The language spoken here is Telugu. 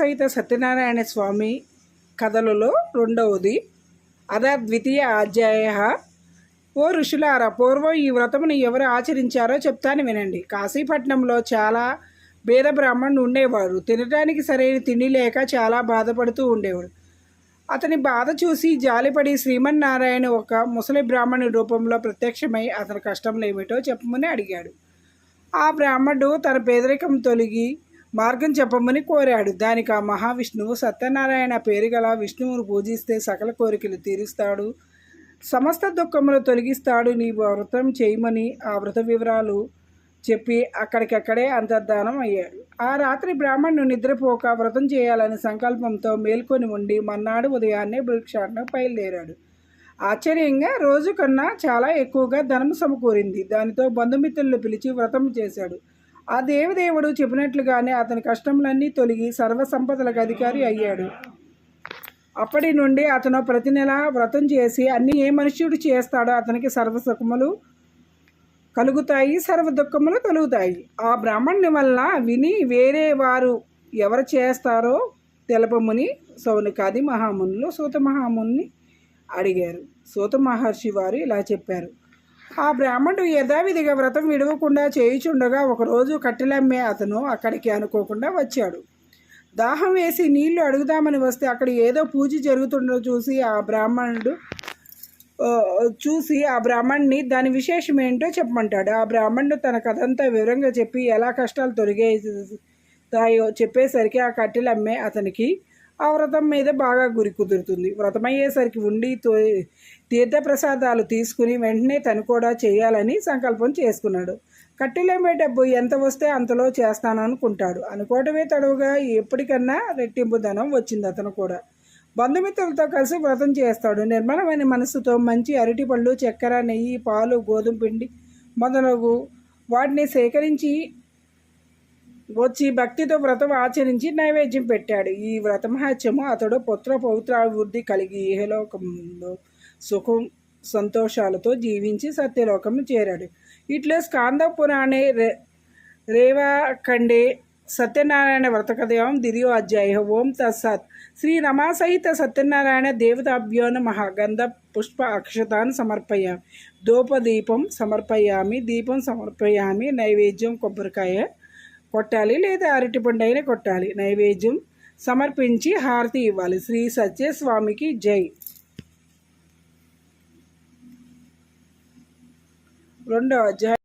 సహిత సత్యనారాయణ స్వామి కథలలో రెండవది. అద ద్వితీయ అధ్యాయ. ఓ ఋషులారా పూర్వం ఈ వ్రతమును ఎవరు ఆచరించారో చెప్తాను వినండి. కాశీపట్నంలో చాలా బేద బ్రాహ్మణుడు ఉండేవాడు తినడానికి సరైన తిండి లేక చాలా బాధపడుతూ ఉండేవాడు అతని బాధ చూసి జాలిపడి శ్రీమన్నారాయణ ఒక ముసలి బ్రాహ్మణుడి రూపంలో ప్రత్యక్షమై అతని కష్టంలో ఏమిటో చెప్పమని అడిగాడు. ఆ బ్రాహ్మణుడు తన పేదరికం తొలగి మార్గం చెప్పమని కోరాడు. దానికి ఆ మహావిష్ణువు సత్యనారాయణ పేరు గల విష్ణువును పూజిస్తే సకల కోరికలు తీరుస్తాడు. సమస్త దుఃఖములు తొలగిస్తాడు. నీ వ్రతం చేయమని ఆ వ్రత వివరాలు చెప్పి అక్కడికక్కడే అంతర్ధానం అయ్యాడు. ఆ రాత్రి బ్రాహ్మణుడు నిద్రపోక వ్రతం చేయాలని సంకల్పంతో మేల్కొని ఉండి మన్నాడు ఉదయాన్నే భిక్షాటనకు బయలుదేరాడు. ఆశ్చర్యంగా రోజు కన్నా చాలా ఎక్కువగా ధనం సమకూరింది. దానితో బంధుమిత్రులను పిలిచి వ్రతం చేశాడు. ఆ దేవదేవుడు చెప్పినట్లుగానే అతని కష్టములన్నీ తొలగి సర్వసంపదలకు అధికారి అయ్యాడు. అప్పటి నుండి అతను ప్రతి నెల వ్రతం చేసి అన్ని ఏ మనుష్యుడు చేస్తాడో అతనికి సర్వసుఖములు కలుగుతాయి సర్వ దుఃఖములు కలుగుతాయి ఆ బ్రాహ్మణుని వల్ల విని వేరే వారు ఎవరు చేస్తారో తెలపముని సౌనికాది మహామునులు సూత మహాముని అడిగారు. సూత మహర్షి వారు ఇలా చెప్పారు. ఆ బ్రాహ్మణుడు యథావిధిగా వ్రతం విడవకుండా చేయుచుండగా ఒకరోజు కట్టెలమ్మే అతను అక్కడికి అనుకోకుండా వచ్చాడు. దాహం వేసి నీళ్ళు అడుగుదామని వస్తే అక్కడ ఏదో పూజ జరుగుతుండో చూసి ఆ బ్రాహ్మణుడు చూసి ఆ బ్రాహ్మణ్ణి దాని విశేషం ఏంటో చెప్పమంటాడు. ఆ బ్రాహ్మణుడు తన కథంతా వివరంగా చెప్పి ఎలా కష్టాలు తొలగాయో చెప్పేసరికి ఆ కట్టెలమ్మే అతనికి ఆ వ్రతం మీద బాగా గురి కుదురుతుంది. వ్రతం అయ్యేసరికి ఉండి తో తీర్థప్రసాదాలు తీసుకుని వెంటనే తను కూడా చేయాలని సంకల్పం చేసుకున్నాడు. కట్టెలేమే డబ్బు ఎంత వస్తే అంతలో చేస్తాను అనుకుంటాడు. అనుకోవటమే తడువుగా ఎప్పటికన్నా రెట్టింపు ధనం వచ్చింది అతను కూడా. బంధుమిత్రులతో కలిసి వ్రతం చేస్తాడు. నిర్మలమైన మనసుతో మంచి అరటిపళ్ళు చక్కెర నెయ్యి పాలు గోధుమ పిండి మొదలగు వాటిని సేకరించి వచ్చి భక్తితో వ్రతం ఆచరించి నైవేద్యం పెట్టాడు. ఈ వ్రతమహత్యము అతడు పుత్ర పౌత్రాభివృద్ధి కలిగి ఇహలోకంలో సుఖం సంతోషాలతో జీవించి సత్యలోకము చేరాడు. ఇట్లే స్కాంద పురాణే రే రేవాఖండే సత్యనారాయణ వ్రతకథయం దిరియో అధ్యాయ. ఓం తత్సత్. శ్రీ రమాసహిత సత్యనారాయణ దేవతాభ్యో నమ గంధ పుష్ప అక్షతాన్ని సమర్పయామి. దోపదీపం సమర్పయామి. దీపం సమర్పయామి. నైవేద్యం కొబ్బరికాయ కొట్టాలి లేదా అరటిపండు అయినా కొట్టాలి. నైవేద్యం సమర్పించి హారతి ఇవ్వాలి. శ్రీ సత్యస్వామికి జై. రెండో అధ్యాయం.